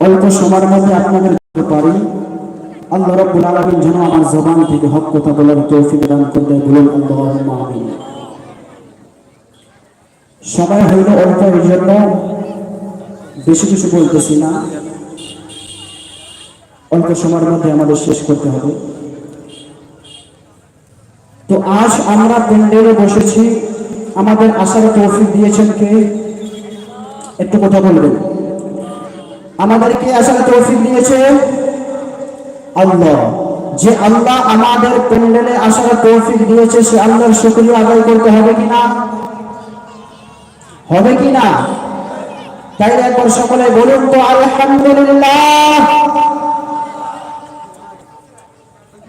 অল্প সময়ের মধ্যে আপনাদের পারি, আল্লাহ রাব্বুল আলামিন যেন আমার জবান থেকে হক কথা বলার তৌফিক দান করে দেয়, বলুন আমিন। সময় হইল অল্প, এই জন্য বেশি কিছু বলতেছি না। অল্প সময়ের মধ্যে আমাদের শেষ করতে হবে। তো আজ আমরা প্যান্ডেলে বসেছি। আমাদের আশার তৌফিক দিয়েছেন কে? একটু কথা বলবেন। আমাদেরকে আসার তৌফিক দিয়েছে। আল্লাহ, যে আল্লাহ আমাদের প্যান্ডেলে আসার তৌফিক দিয়েছে, সে আল্লাহর শুকরিয়া আদায় করতে হবে কিনা? হবে কিনা? তাই একবার সকলে বলুন তো, আলহামদুলিল্লাহ।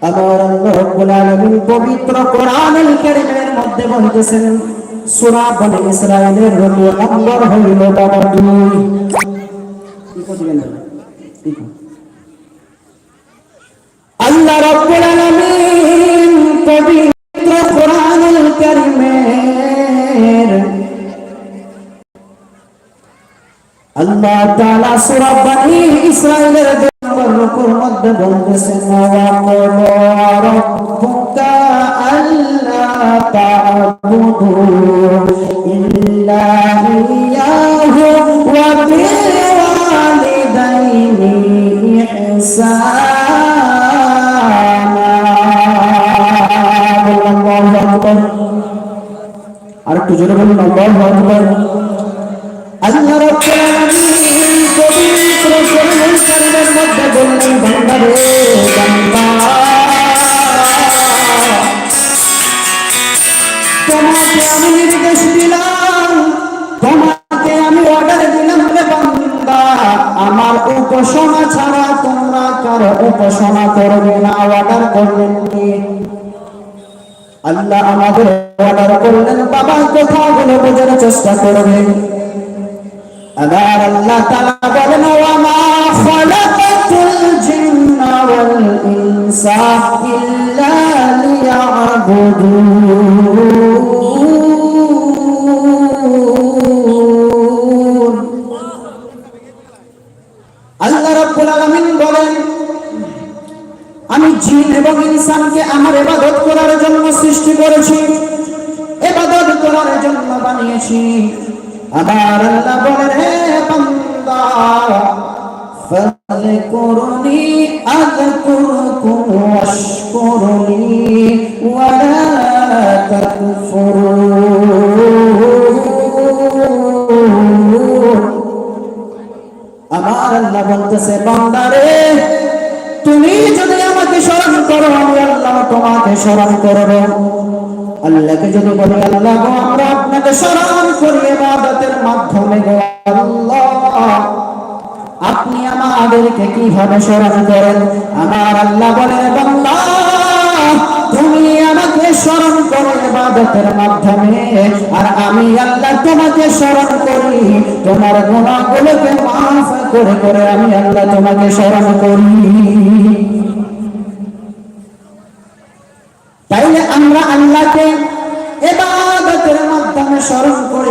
আমার আল্লাহ রাব্বুল আলামিন পবিত্র কোরআনুল কারীমের মধ্যে বলতেছেন, সূরা বনি ইসরাঈলের রবি নম্বর হইল বাবা দুই। ইকো দিবেন। আল্লাহ রাব্বুল আলামিন পবিত্র কোরআনুল কারীমের আল্লাহ তাআলা সূরা আমাদের অর্ডার করলেন, বাবা, কথাগুলো বোঝার চেষ্টা করবে। আবার আল্লাহ তাআলা বলেন, ওয়া মা জিন্না ওয়াল ইনসা ইল্লা লিয়াবুদুন। জিন এবং ইনসানকে আমার ইবাদত করার জন্য সৃষ্টি করেছি ইবাদত করার জন্য বানিয়েছি আমার আল্লাহ বলেন হে বান্দা فاذكرني أذكركم واشكرني ولا تكفرون আমার আল্লাহ বলতেছে বান্দারে তুমি যদি আমাকে স্মরণ তোমাকে স্মরণ করব। আল্লাহকে যদি বলি, আল্লাহ আমরা আপনাকে স্মরণ করি ইবাদতের মাধ্যমে আপনি আমাদেরকে কীভাবে স্মরণ করেন? আমার আল্লাহ বলে, বান্দা, তুমি আমাকে স্মরণ করো ইবাদতের মাধ্যমে। আর আমি আল্লাহ তোমাকে স্মরণ করি। তোমার গুনাহগুলোকে মাফ করে করে আমি আল্লাহ তোমাকে স্মরণ করি তাইলে আমরা আল্লাহকে এবাদতের মাধ্যমে স্মরণ করি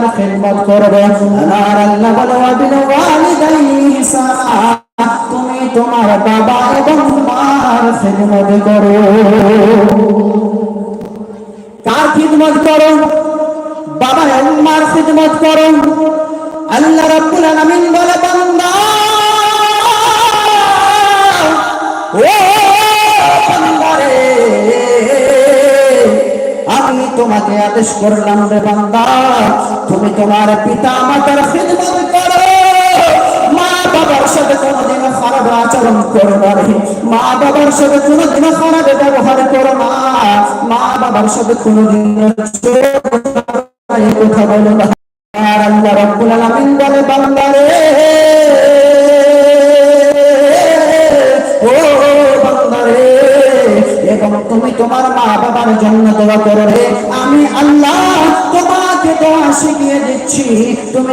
আমি খেদমত করবে। আমার আল্লাহ বলে ওয়াবিল তুমি তোমার বাবা এবং মার খেদমত করো। কার খিদমত করো? বাবা এবং মার খিদমত করো। আল্লাহ রাব্বুল আলামিন বলে, বান্দা তোমাকে আদেশ করলাম রে বান্দা। তুমি তোমার পিতা মাতার খিদমত করো। মা বাবার সাথে কোনোদিন খারাপ আচরণ করো না মা বাবার সাথে কোনোদিন খারাপ ব্যবহার করো না। মা বাবার সাথে কোনোদিন কথা বলো না। আর বলে, বান্দা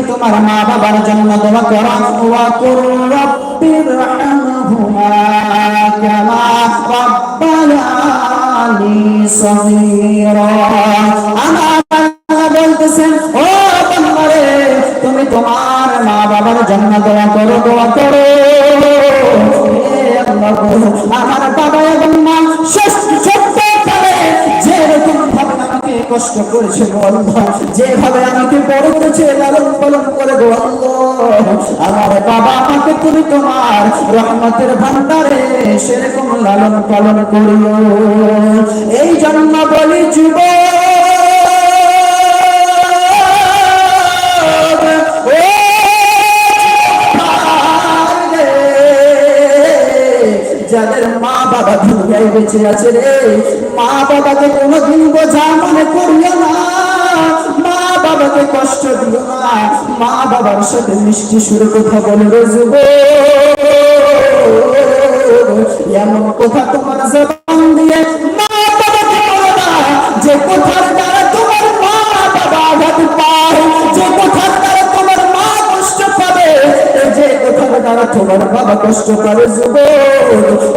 তোমার মা বাবার জন্য দোয়া করো। আমার বলতেছেন, ও বান্দারে তুমি তোমার মা বাবার জন্য দোয়া করো দোয়া করো আমার বাবা এবং মা সত্য যেরকম ভাবে আমাকে কষ্ট করেছে যেভাবে আমাকে বড় করেছে করে গো আমার বাবা তুমি তোমার রহমতের ভান্ডারে সেরকম লালন পালন করিও। এই জন্য বলি, যুবক, ও যাদের মা বাবা দুনিয়ায় বেঁচে আছে রে, মা বাবাকে কোনোদিন বোঝা মনে করিও না। মা বাবাকে কষ্ট দিও না। মা বাবার সাথে মিষ্টি সুরে কথা বলে যুব এমন কথা তোমার জবান দিয়ে তোমার বাবা কষ্ট যুবক।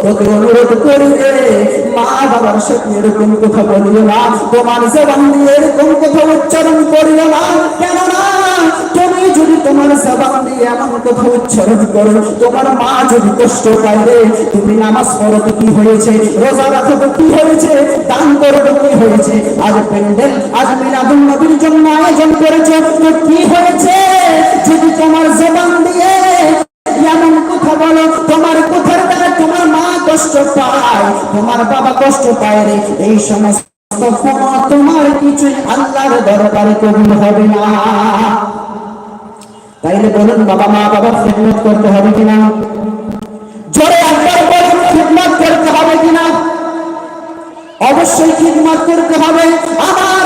তোকে অনুরোধ করি মা বাবার সাথে এরকম কথা বলিও না। তোমার জবান দিয়ে এরকম কথা উচ্চারণ করিও না। কেননা তুমি যদি তোমার জবান দিয়ে এমন কথা উচ্চারণ করো, তোমার মা যদি কষ্ট তুমি নামাজ তো কি হয়েছে? রোজা রাখো তো কি হয়েছে? দান করো তো কি হয়েছে? আজ প্যান্ডেল, আজ মিলাদুল নবীর জন্য আয়োজন করেছে, তো কি হয়েছে? যদি তোমার জবান দিয়ে এমন কথা বলো, তোমার কথার দ্বারা তোমার মা কষ্ট পায়, তোমার বাবা কষ্ট পায় রে। এই সমস্ত তোমার কিছুই আল্লাহর দরবারে কবুল হবে না। তাইলে বলুন, বাবা মা বাবার খেদমত করতে হবে কিনা? জোরে একবার বলুন, খেদমত করতে হবে কিনা? অবশ্যই খিদমত করতে হবে। আমার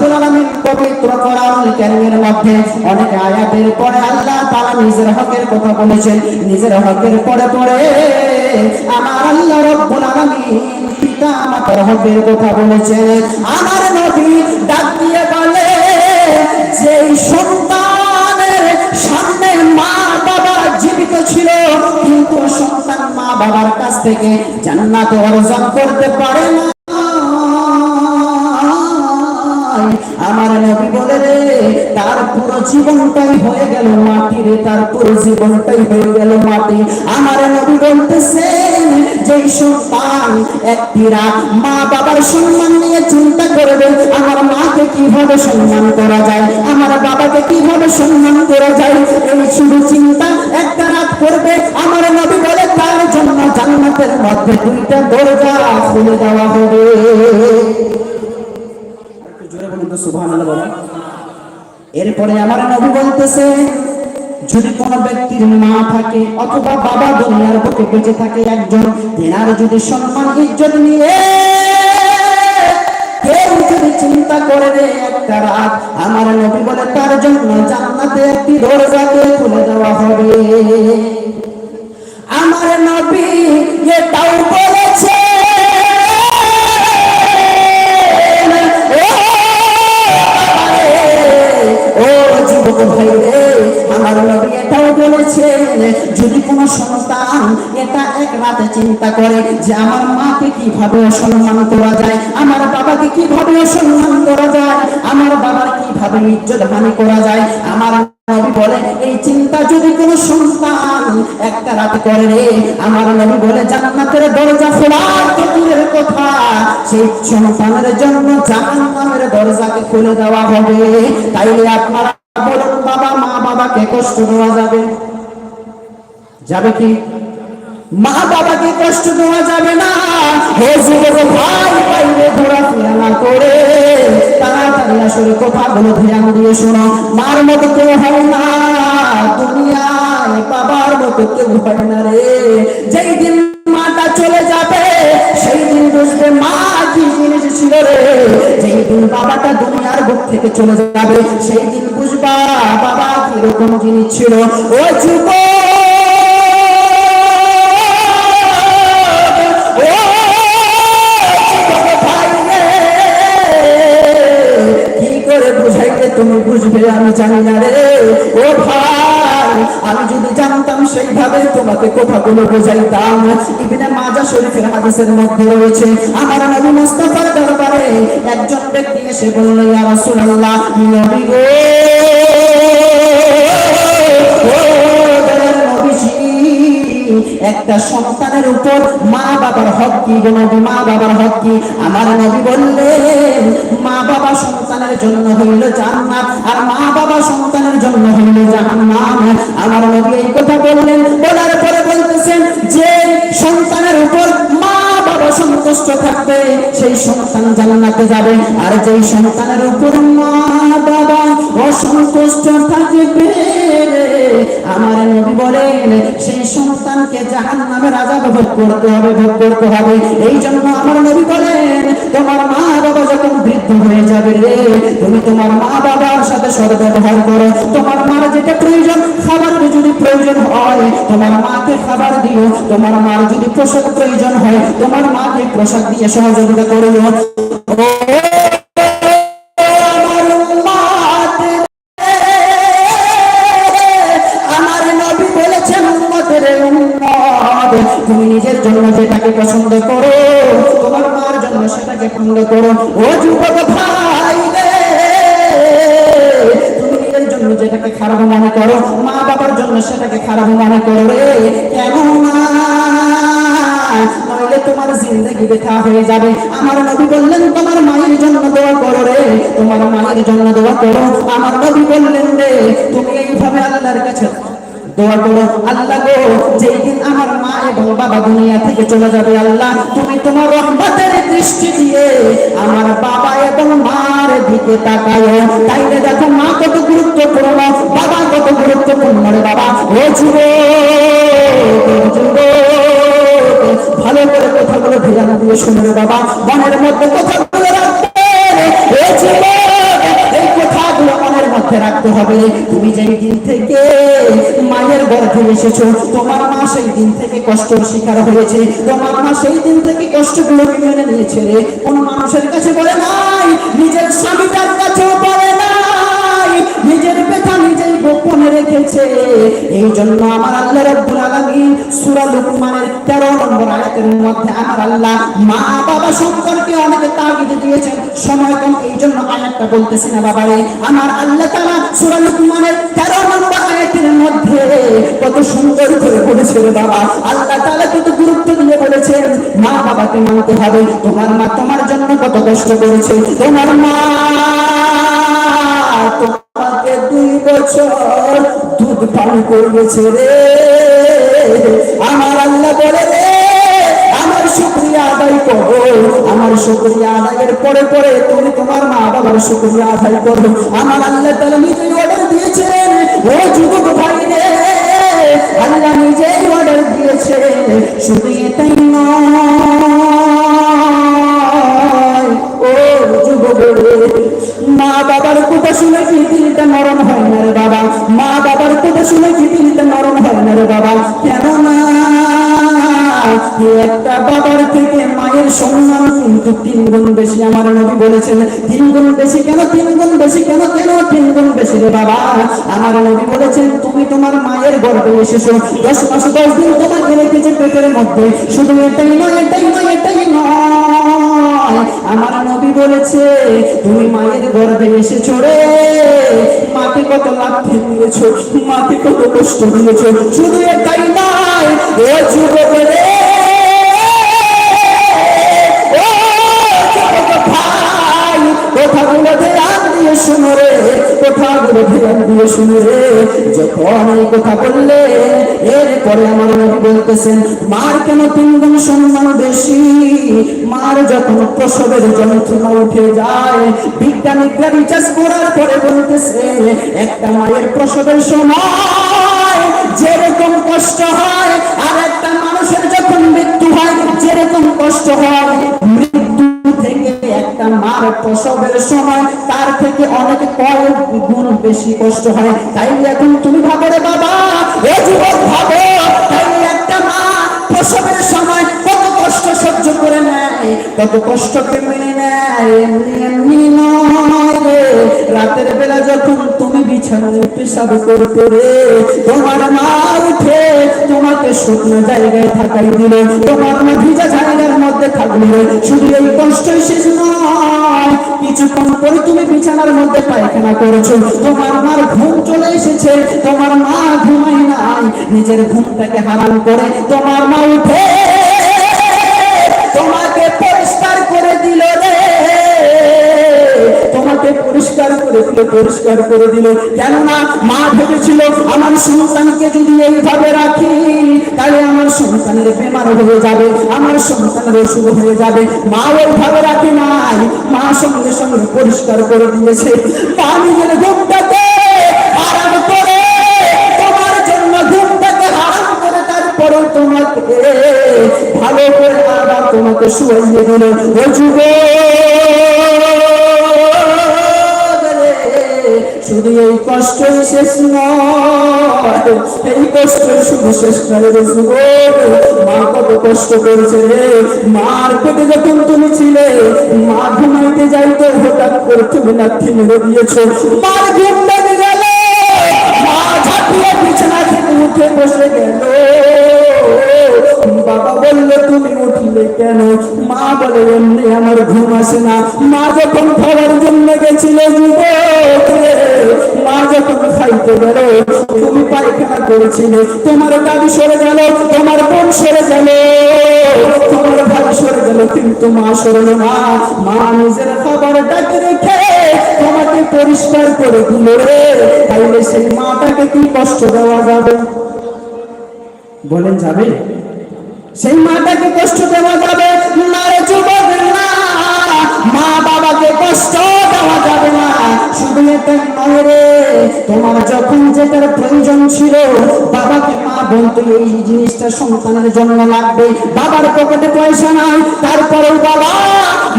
রাব্বুল আলামিন পবিত্র কোরআনুল কারীমের মধ্যে অনেক আয়াতের পরে আল্লাহ তাআলা নিজের হকের কথা বলেছেন, নিজের হকের পরে পরে আমার আল্লাহ রাব্বুল আলামিন পিতা মাতার হকের কথা বলেছেন। আমার নবী ডাক দিয়ে বলে যে সন্তানের সামনে মা বাবা জীবিত ছিল, কিন্তু সন্তান মা বাবার কাছ থেকে জান্নাত অর্জন করতে পারে না। জীবনটাই হয়ে গেল মাটি রে তার পুরো জীবনটাই হয়ে গেল মাটি। আমার নবী বলতেছেন যে সন্তান একটি রাত মা বাবার সম্মান নিয়ে চিন্তা করবে, আমার মাকে কীভাবে সম্মান করা যায়, আমার বাবাকে কীভাবে সম্মান করা যায়, এই শুধু চিন্তা একটা রাত করবে। আমার নবী বলে, তার জন্য জান্নাতের মধ্যে দুইটা দরজা খুলে দেওয়া হবে। সুবহানাল্লাহ বলেন। এরপরে আমার নবী বলতেছে, যদি কোনো ব্যক্তির মা থাকে অথবা বাবা দুনিয়ার বুকে বেঁচে থাকে একজন তেনার যদি সম্মান ইজ্জত নিয়ে কেউ যদি চিন্তা করে রে একটা রাত, আমার নবী বলে তার জন্য জান্নাতে একটি দরজাকে খুলে দেওয়া হবে। আমার নবী এটাও বলেছে যুবক ভাই আমার রাতে করে যে আমার মাকে বাবাকে কীভাবে অসম্মান করা যায় আমার বাবার কীভাবে ইজ্জত হানি করা যায় আমার নবী বলে এই চিন্তা যদি কোনো সন্তান একটা রাতে করে রে আমার নবী বলে জান্নাতের দরজা দূরের কথা সেই সন্তানের জন্য জাহান্নামের দরজাকে খুলে দেওয়া হবে তাইলে আপনারা বাবা, মা, বাবাকে কষ্ট দেওয়া যাবে? যাবে কি? মা, বাবাকে কষ্ট দেওয়া যাবে না। হে যুবক ভাই বাইরে ঘোরাফেরা করে তাড়াতাড়ি আসলে কথাগুলো ধ্যান দিয়ে শোনো। মার মতো কেউ হয় না। দুনিয়ায় বাবার মতো কেউ হয় না রে। যেই দিন মাটা চলে যাবে, সেই দিন বুঝবে মা কি জিনিস ছিল রে। যেই দিন বাবাটা দুনিয়ার বুক থেকে চলে যাবে, সেই দিন বুঝবা বাবা কীরকম জিনিস ছিল। ও যুবক! তুমি বুঝবে আমি জানি না রে। ও ভাই! আমি যদি জানতাম সেইভাবে তোমাকে কথাগুলো বোঝাইতাম, ইবনে মাজা শরীফের হাদিসের মধ্যে রয়েছে, আমার নবী মুস্তাফার দরবারে একজন ব্যক্তি এসে বলল, ইয়া রাসূলুল্লাহ নবী গো একটা সন্তানের উপর মা বাবার হক কি গো নবী, মা বাবার হক কি? আমার নবী বললেন মা বাবা সন্তানের জন্য হইল জান্নাত, আর মা বাবা সন্তানের জন্য বললেন, বলার পরে বলতেছেন যে সন্তানের উপর মা বাবা সন্তুষ্ট থাকবে, সেই সন্তান যাবে। আর সন্তানের উপর মা বাবা অসন্তুষ্ট থাকবে আমার নবী বলেন, সেই সন্তানকে ভোগ করতে হবে, ভোগ করতে হবে। এই জন্য আমার নবী বলেন তোমার মা বাবা যখন বৃদ্ধ হয়ে যাবে রে, তুমি তোমার মা বাবার সাথে সদ্ব্যবহার করো। তোমার মার যেটা প্রয়োজন খাবারের যদি প্রয়োজন হয়, তোমার মাকে খাবার দিও। তোমার মার যদি পোশাক প্রয়োজন হয়, তোমার মাকে পোশাক দিয়ে সহযোগিতা করিও। মনে করো কেন না নইলে তোমার জিন্দগি বেথা হয়ে যাবে। আমার নবী বললেন, তোমার মায়ের জন্য দোয়া করো রে, তোমার মায়ের জন্য দোয়া করো। আমার নবী বললেন, রে, তুমি এইভাবে আল্লাহর কাছে আল্লাহ গো, যেই দিন আমার মা এবং বাবা দুনিয়া থেকে চলে যাবে আল্লাহ, তুমি তোমার রহমতের দৃষ্টি দিয়ে আমার বাবা এবং দিকে তাকায় তাইলে দেখো মা কত গুরুত্বপূর্ণ, বাবা কত গুরুত্বপূর্ণ রে বাবা। ও যুবক ভালো করে কথাগুলো ধ্যান দিয়ে শুনে রে বাবা। মনের মধ্যে কথাগুলো রাখবে রাখতে হবে। তুমি যেই দিন থেকে মায়ের গর্ভে এসেছ, তোমার মা সেই দিন থেকে কষ্ট শিকার হয়েছে। তোমার মা সেই দিন থেকে কষ্টগুলো মেনে নিয়েছে রে। কোন মানুষের কাছে বলে, নাই নিজের স্বামীটার কাছেও পারে নাই। নিজের ব্যথা নিজেই গোপনে রেখেছে। এই জন্য আমার আল্লাহ রব্বুল আলামিন সূরা লুকমানের 13 নম্বর আয়াতের মধ্যে আমার আল্লাহ মা বাবা সম্পর্কে দিয়েছেন সময় কম এই জন্য আয়াতটা বলতেছি না বাবারে। আমার আল্লাহ তাআলা সূরা লুকমানের 13 নম্বর আয়াতের মধ্যে কত সুন্দর করে বলেছে বাবা। আল্লাহ তাআলা কত গুরুত্ব দিয়ে বলেছেন, মা বাবাকে মানতে হবে। তোমার মা তোমার জন্য কত কষ্ট করেছে। তোমার মা তোমাকে দুই বছর দুধ পান করেছে রে। আমার আল্লাহ বলে রে শুক্রিয়া আদায় করো আমার শুক্রিয়া আদায়ের পরে পরে তুমি তোমার মা বাবার শুক্রিয়া আদায় করো। আমার আল্লাহ তারা নিজেই অর্ডার দিয়েছেন ও যুবক ভাই রে আল্লাহ নিজেই অর্ডার দিয়েছে শুধু এটাই মা বাবার কথা শুনে কি দিলটা নরম হয় না রে বাবা? মা বাবার কথা শুনে কি দিলটা নরম হয় না রে বাবা? না একটা বাবার থেকে মায়ের সম্মান কিন্তু তিন বেশি। আমার নবী বলেছেন তিন বেশি কেন তিন বেশি কেন কেন তিন বেশি রে বাবা? আমার নবী বলেছেন, তুমি তোমার মায়ের গর্ভে এসেছ। দশ মাস, দশ দিন তোমাকে রেখেছে পেটের মধ্যে। শুধু এটাই নয় এটাই নয় এটাই নয়। আমার নবী বলেছে, তুমি মায়ের গর্ভে এসেছ রে। মাকে কত লাথি দিয়েছ, মাকে কত কষ্ট দিয়েছ। শুধু এটাই নয় শুনো রে, যখন এই কথা বললে, এরপরে আমার নবী বলতেছেন, মার কেন তিন গুণ সম্মান বেশি? মার যখন প্রসবের যন্ত্রণা উঠে যায় বিজ্ঞানিকরা রিচার্জ করার পরে বলতেছে, একটা মায়ের প্রসবের সময় যেরকম কষ্ট হয় আর একটা মানুষের যখন মৃত্যু হয়, যেরকম কষ্ট হয় একটা মার প্রসবের সময় তার থেকে অনেক কয়েক গুণ বেশি কষ্ট হয়। তাই এখন তুমি ভাবো রে বাবা, এ যুবক ভাবো, তাই একটা মা প্রসবের সময় কত কষ্ট সহ্য করে নেয়, কত কষ্টকে মেনে নেয়, এমনি এমনি বিছানায় পেশাব তোমার মা উঠে তোমাকে শুকনো জায়গায় থাকাই তোমার মা ভিজা জায়গার মধ্যে থাকলে। শুধু এই কষ্টই শেষ নয়, কিছুক্ষণ পরে তুমি বিছানার মধ্যে পায়খানা করেছ। তোমার মার ঘুম চলে এসেছে। তোমার মা ঘুমাই নাই। নিজের ঘুমটাকে হারাম করে তোমার মা উঠে তোমাকে পরিষ্কার করে দিল, পরিষ্কার করে দিল। কেননা মা ভেবেছিল, আমার সন্তানকে যদি এইভাবে রাখি, তাহলে আমার সন্তানের বেমার হয়ে যাবে, আমার সন্তানের অসুখ হয়ে যাবে। মা ওইভাবে রাখে নাই। মা সঙ্গে সঙ্গে পরিষ্কার করে দিয়েছে। মা নিজের ঘুমটাকে আরাম করে, তোমার জন্য ঘুমটাকে হারাম করে তারপরে তোমাকে ভালো করে তোমাকে শুয়ে দিল। ও শুধু এই কষ্ট শেষ নয়। এই কষ্ট শুধু শেষ নয় মা কত কষ্ট করেছে রে। মার পেটে যখন তুমি ছিলে, মা ঘুমাইতে যাইতে হঠাৎ করে তুমি না থিমে দিয়েছ। মার ঘুম ভেঙে গেল। মা ঝাঁপিয়ে বিছানা থেকে উঠে বসে গেল। বাবা বলল, তুমি উঠলে কেন? মা বলে, এমনি আমার ঘুম আসে না। মা যখন খাবার জন্য গেছিল মা যখন খাইতে গেল, তুমি পায়খানা করেছিলে, তোমার দাবি সরে গেল, তোমার বোন সরে গেল। তোমার ভাই সরে গেল, কিন্তু মা সরল না। মা নিজের খাবারটাকে রেখে তোমাকে পরিষ্কার করে দিল রে। তাইলে সেই মাটাকে কি কষ্ট দেওয়া যাবে? বলেন, যাবে? সেই মাটাকে কষ্ট দেওয়া যাবে না রে যুবক না। মা বাবাকে কষ্ট দেওয়া যাবে না। শুধু নয় রে, তোমার যখন যেটার প্রয়োজন ছিল, বাবাকে মা এই জিনিসটা সন্তানের জন্য লাগবে। বাবার পকেটে পয়সা নাই, তারপরেও বাবা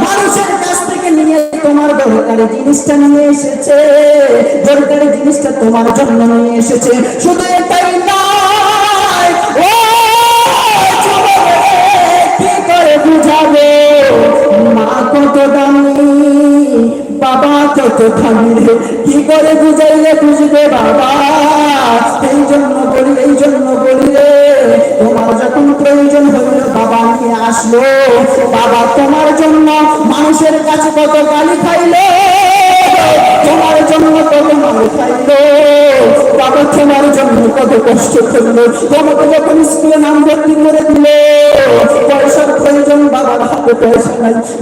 মানুষের কাছ থেকে নিয়ে তোমার দরকারি জিনিসটা নিয়ে এসেছে। দরকারি জিনিসটা তোমার জন্য নিয়ে এসেছে। শুধু এটাই নয় বুঝাবে মা কত দামি, বাবা কত দামি কি করে বুঝাইলে বুঝবে বাবা? এই জন্য বলি, এই জন্য বলি তোমার যখন প্রয়োজন হইল বাবা নিয়ে আসলো। বাবা, তোমার জন্য মানুষের কাছে কত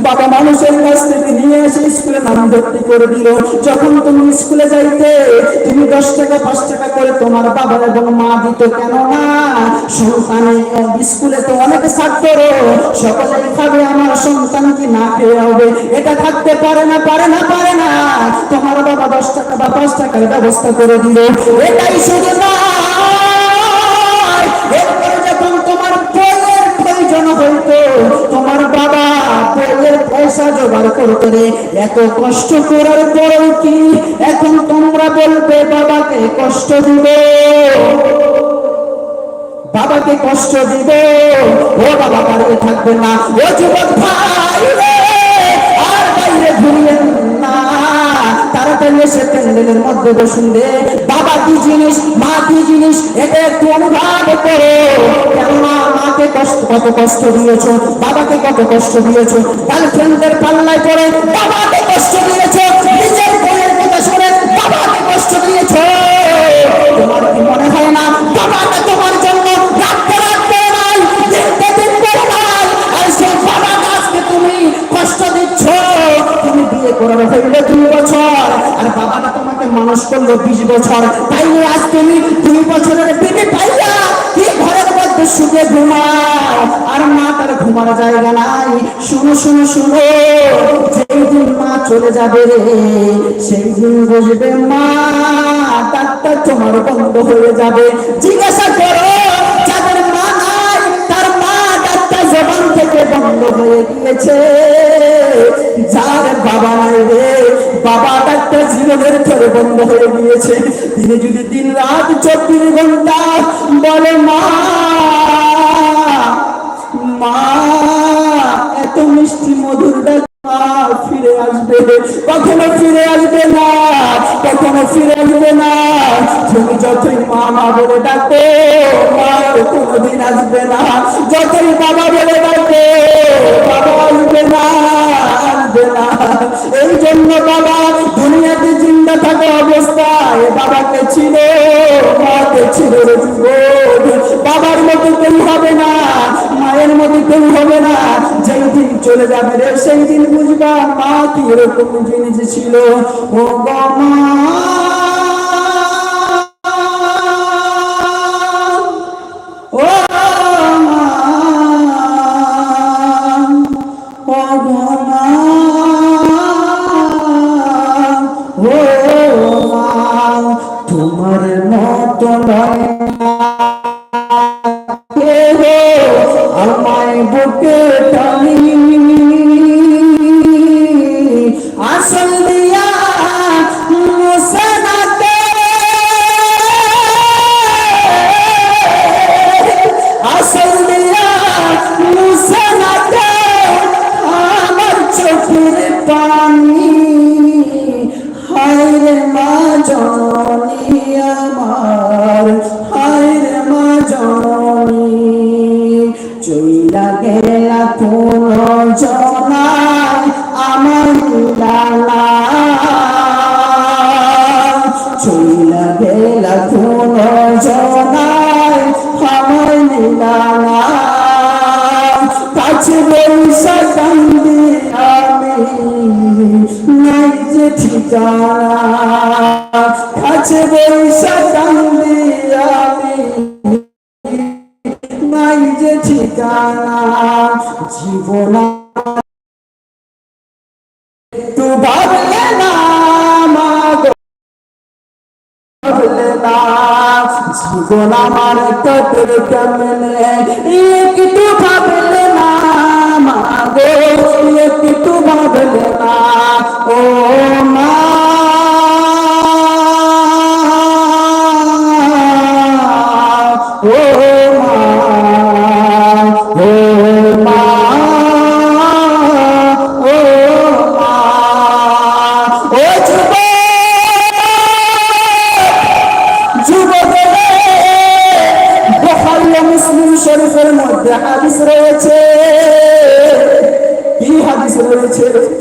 বাবা মানুষের কাছ থেকে নিয়ে এসে স্কুলে নাম ভর্তি করে দিল। যখন তুমি স্কুলে যাইতে, তুমি দশ টাকা, পাঁচ টাকা করে তোমার বাবা এবং মা দিত। কেন না সন্তানে স্কুলে তো অনেক ছাত্র সকলেই খাবে, আমার সন্তান কি না খেয়ে হবে? এটা থাকতে পারে না পারে না পারে না। তোমার বাবা দশ টাকা বা পাঁচ টাকার ব্যবস্থা করে দিল। এটাই শুধু নয় করতে এত কষ্ট করার পরেও কি এখন তোমরা বলবে, বাবাকে কষ্ট দিবে? বাবাকে কষ্ট দিবে? ও বাবা বাড়িতে থাকবে না। ও যুবক ভাই আর বাইরে ঘুরিয়েন না। তাড়াতাড়ি এসে প্যান্ডেলের মধ্যে বসুন রে। বাবা জিনিস মা কি জিনিস এটা একটু মাকে কষ্ট কত কষ্ট দিয়েছ, বাবাকে কত কষ্ট দিয়েছ পাল্লায় পড়ে বাবাকে কষ্ট দিয়েছ, নিজের বইয়ের কথা শুনে বাবাকে কষ্ট দিয়েছ। মানুষ করল বিশ বছর। তাই আজ তুমি দুই বছরের পেটে পাইয়া কি ঘরের মধ্যে শুকে আর মা তার ঘুমার জায়গা নাই। শুনো শুনো শুনো। যেই দিন মা চলে যাবে রে সেই দিন বুঝবে মা। ডাক্তার তোমার বন্ধ হয়ে যাবে। জিজ্ঞাসা বন্ধ হয়ে গিয়েছে। যার বাবা নাই রে, বাবা জীবনের ধরে বন্ধ হয়ে গিয়েছে। তিনি যদি দিন রাত চব্বিশ ঘণ্টা বলে, মা মা, এত মিষ্টি মধুর ফিরে আসবে। কখনো ফিরে আসবে না ফিরে আসবে না। তুমি যতই মা মা বলে ডাকো, মা কোনোদিন আসবে না। যতই বাবা বলে ডাকো বাবা এই জন্য বাবা, দুনিয়াতে জিন্দা থাকা অবস্থায় বাবাকে ছিল মাকে ছিল বাবার মতো কেউ হবে না, মায়ের মতো কেউ হবে না। যেই দিন চলে যাবে রে, সেই দিন বুঝবা মা কি এরকম জিনিস ছিল। ও মা জীবন আমার কতর কেমনে? একটু ভাবলে না মাগো একটু ভাবলে না। ও